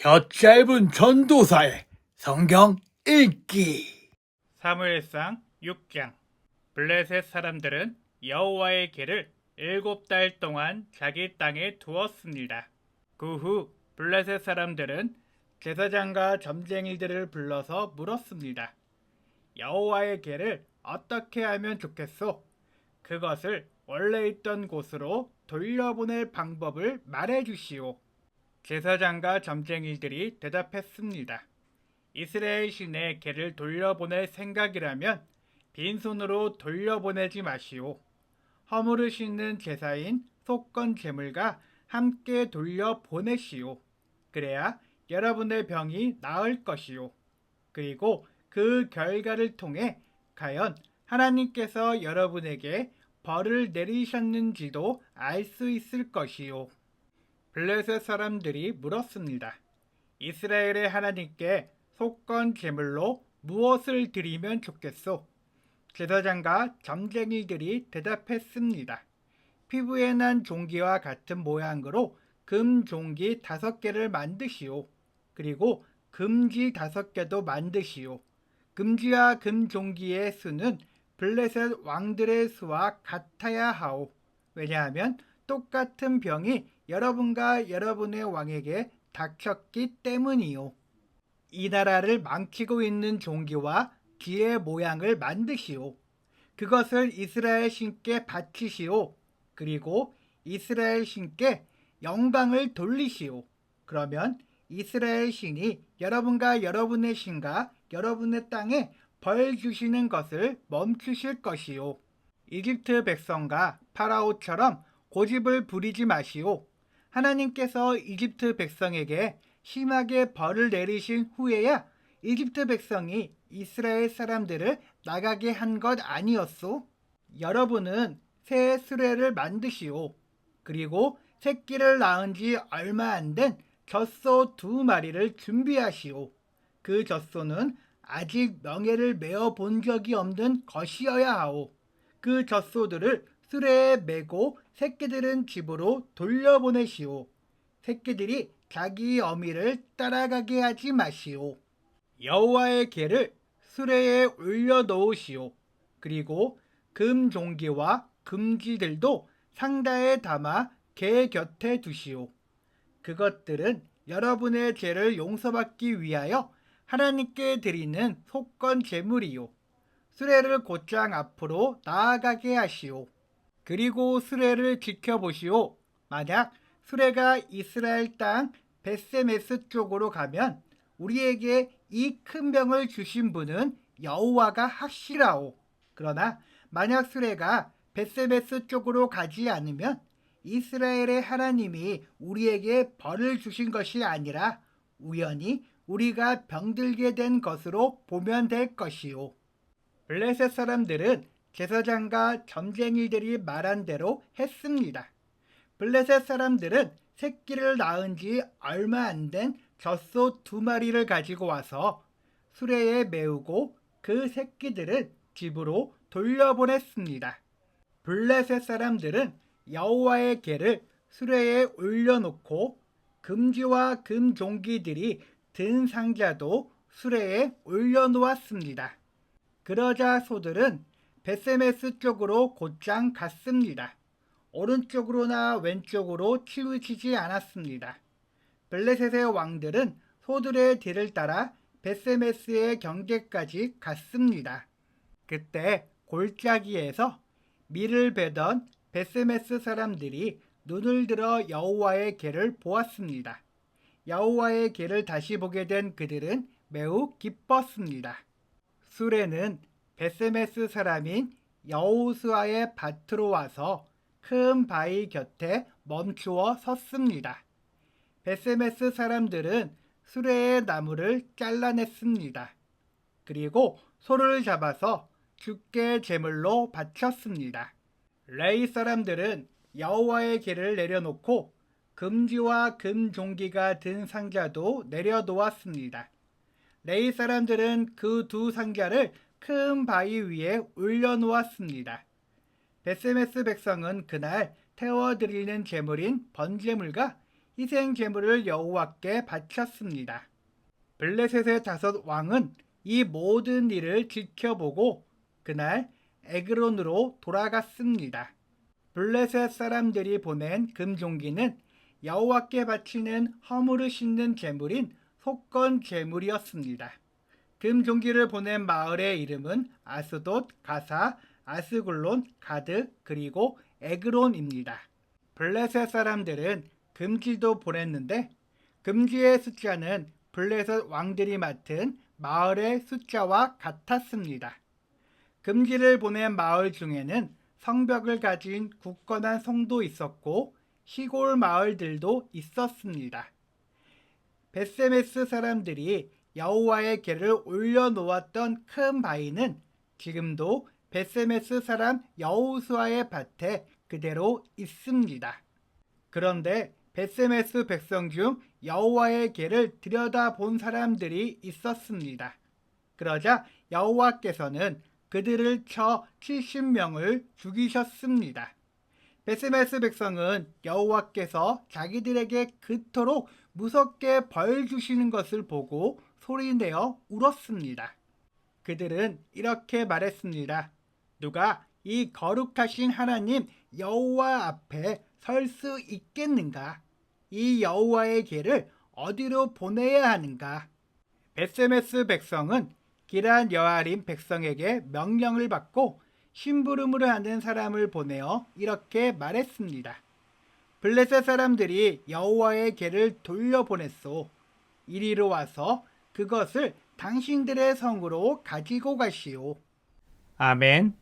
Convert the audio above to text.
혀 짧은 전도사의 성경 읽기. 사무엘상 6장 블레셋 사람들은 여호와의 개를 일곱 달 동안 자기 땅에 두었습니다. 그 후 블레셋 사람들은 제사장과 점쟁이들을 불러서 물었습니다. 여호와의 개를 어떻게 하면 좋겠소? 그것을 원래 있던 곳으로 돌려보낼 방법을 말해 주시오. 제사장과 점쟁이들이 대답했습니다. 이스라엘 신의 개를 돌려보낼 생각이라면 빈손으로 돌려보내지 마시오. 허물으시는 제사인 속건 제물과 함께 돌려보내시오. 그래야 여러분의 병이 나을 것이오. 그리고 그 결과를 통해 과연 하나님께서 여러분에게 벌을 내리셨는지도 알 수 있을 것이오. 블레셋 사람들이 물었습니다. 이스라엘의 하나님께 속건 제물로 무엇을 드리면 좋겠소? 제사장과 점쟁이들이 대답했습니다. 피부에 난 종기와 같은 모양으로 금 종기 다섯 개를 만드시오. 그리고 금지 다섯 개도 만드시오. 금지와 금 종기의 수는 블레셋 왕들의 수와 같아야 하오. 왜냐하면 똑같은 병이 여러분과 여러분의 왕에게 닥쳤기 때문이요. 이 나라를 망치고 있는 종기와 기의 모양을 만드시오. 그것을 이스라엘 신께 바치시오. 그리고 이스라엘 신께 영광을 돌리시오. 그러면 이스라엘 신이 여러분과 여러분의 신과 여러분의 땅에 벌 주시는 것을 멈추실 것이요. 이집트 백성과 파라오처럼 고집을 부리지 마시오. 하나님께서 이집트 백성에게 심하게 벌을 내리신 후에야 이집트 백성이 이스라엘 사람들을 나가게 한 것 아니었소? 여러분은 새 수레를 만드시오. 그리고 새끼를 낳은 지 얼마 안 된 젖소 두 마리를 준비하시오. 그 젖소는 아직 명예를 메어 본 적이 없는 것이어야 하오. 그 젖소들을 수레에 메고 새끼들은 집으로 돌려보내시오. 새끼들이 자기 어미를 따라가게 하지 마시오. 여호와의 개를 수레에 올려 놓으시오. 그리고 금 종기와 금지들도 상자에 담아 개 곁에 두시오. 그것들은 여러분의 죄를 용서받기 위하여 하나님께 드리는 속건 제물이요. 수레를 곧장 앞으로 나아가게 하시오. 그리고 수레를 지켜보시오. 만약 수레가 이스라엘 땅 베세메스 쪽으로 가면 우리에게 이 큰 병을 주신 분은 여호와가 확실하오. 그러나 만약 수레가 베세메스 쪽으로 가지 않으면 이스라엘의 하나님이 우리에게 벌을 주신 것이 아니라 우연히 우리가 병들게 된 것으로 보면 될 것이요. 블레셋 사람들은 제사장과 점쟁이들이 말한 대로 했습니다. 블레셋 사람들은 새끼를 낳은 지 얼마 안 된 젖소 두 마리를 가지고 와서 수레에 메우고 그 새끼들을 집으로 돌려보냈습니다. 블레셋 사람들은 여호와의 개를 수레에 올려놓고 금지와 금종기들이 든 상자도 수레에 올려놓았습니다. 그러자 소들은 베세메스 쪽으로 곧장 갔습니다. 오른쪽으로나 왼쪽으로 치우치지 않았습니다. 블레셋의 왕들은 소들의 뒤를 따라 베세메스의 경계까지 갔습니다. 그때 골짜기에서 밀을 베던 베세메스 사람들이 눈을 들어 여호와의 개를 보았습니다. 여호와의 개를 다시 보게 된 그들은 매우 기뻤습니다. 수레는 베세메스 사람인 여호수아의 밭으로 와서 큰 바위 곁에 멈추어 섰습니다. 베세메스 사람들은 수레의 나무를 잘라냈습니다. 그리고 소를 잡아서 죽게 제물로 바쳤습니다. 레이 사람들은 여호와의 길을 내려놓고 금지와 금 종기가 든 상자도 내려놓았습니다. 레이 사람들은 그 두 상자를 큰 바위 위에 올려놓았습니다. 베세메스 백성은 그날 태워드리는 제물인 번제물과 희생 제물을 여호와께 바쳤습니다. 블레셋의 다섯 왕은 이 모든 일을 지켜보고 그날 에그론으로 돌아갔습니다. 블레셋 사람들이 보낸 금종기는 여호와께 바치는 허물을 씻는 제물인 속건 제물이었습니다. 금종기를 보낸 마을의 이름은 아스돗, 가사, 아스글론, 가드, 그리고 에그론입니다. 블레셋 사람들은 금지도 보냈는데 금지의 숫자는 블레셋 왕들이 맡은 마을의 숫자와 같았습니다. 금지를 보낸 마을 중에는 성벽을 가진 굳건한 성도 있었고 시골 마을들도 있었습니다. 베세메스 사람들이 여호와의 궤를 올려놓았던 큰 바위는 지금도 베세메스 사람 여호수아의 밭에 그대로 있습니다. 그런데 베세메스 백성 중 여호와의 궤를 들여다본 사람들이 있었습니다. 그러자 여호와께서는 그들을 쳐 70명을 죽이셨습니다. 베세메스 백성은 여호와께서 자기들에게 그토록 무섭게 벌 주시는 것을 보고 소리내어 울었습니다. 그들은 이렇게 말했습니다. 누가 이 거룩하신 하나님 여호와 앞에 설 수 있겠는가? 이 여호와의 길을 어디로 보내야 하는가? 베세메스 백성은 기란 여아림 백성에게 명령을 받고 심부름을 하는 사람을 보내어 이렇게 말했습니다. 블레셋 사람들이 여호와의 궤를 돌려보냈소. 이리로 와서 그것을 당신들의 성으로 가지고 가시오. 아멘.